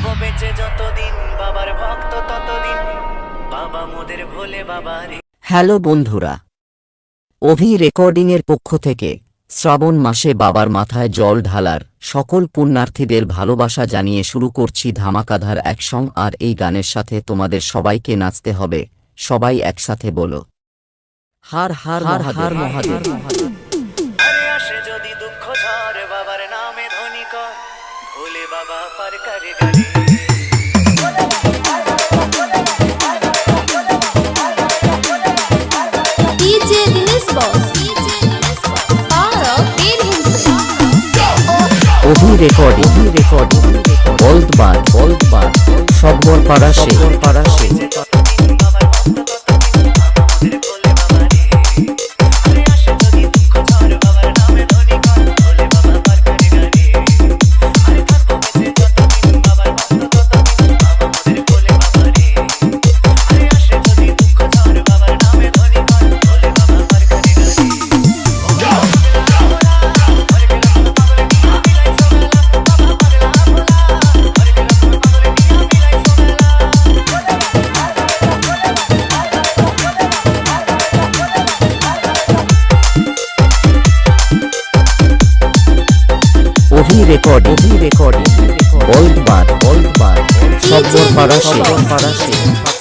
থাকব বেঁচে যতদিন বাবার ভক্ত ততদিন। বাবা মোদের ভোলে বাবা রে হ্যালো বন্ধুরা। অভি রেকর্ডিংয়ের পক্ষ থেকে শ্রাবণ মাসে বাবার মাথায় জল ঢালার সকল পুণ্যার্থীদের ভালোবাসা জানিয়ে শুরু করছি ধামাকাধার অ্যাকশন আর এই গানের সাথে তোমাদের সবাইকে নাচতে হবে। সবাই একসাথে বলো। হার হার হার হার মহাদেব। আসে যদি দুঃখ ঝড় বাবার নামে ধ্বনি কর। ভোলে বাবা পার করে গাড়ি। DJ Dinesh Boss. Power of অভি রেকর্ডিং রেকর্ডিং। বলদবার বলদবার সব্বর পাড়াশে পাড়াশে যে ততদিন অভি রেকর্ডিং বল্ড বার বল্ড বার সব্বর পাড়াশে ফরাসি মিঠিরানা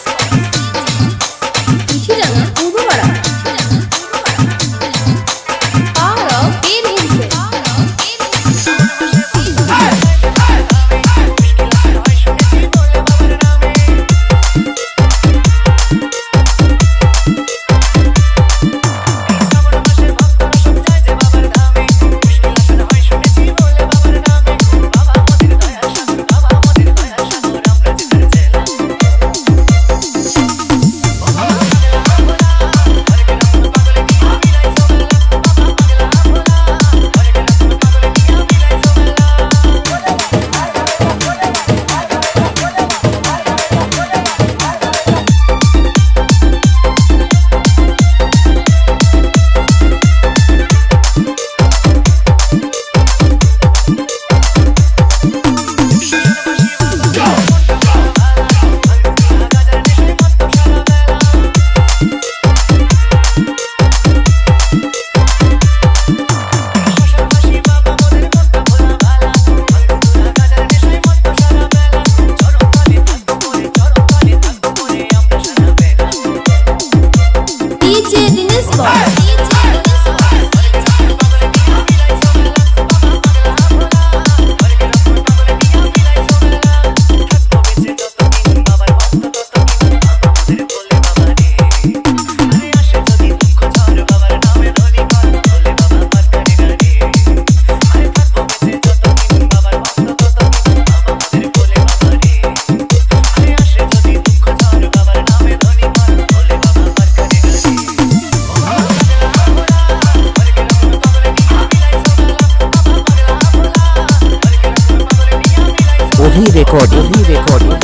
অভি রেকর্ড অভি রেকর্ডিং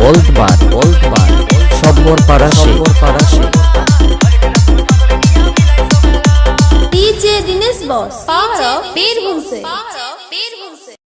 বলদবার বলদবার সব্বর পাড়াশে পাড়াশে DJ Dinesh Boss. Power of Parents.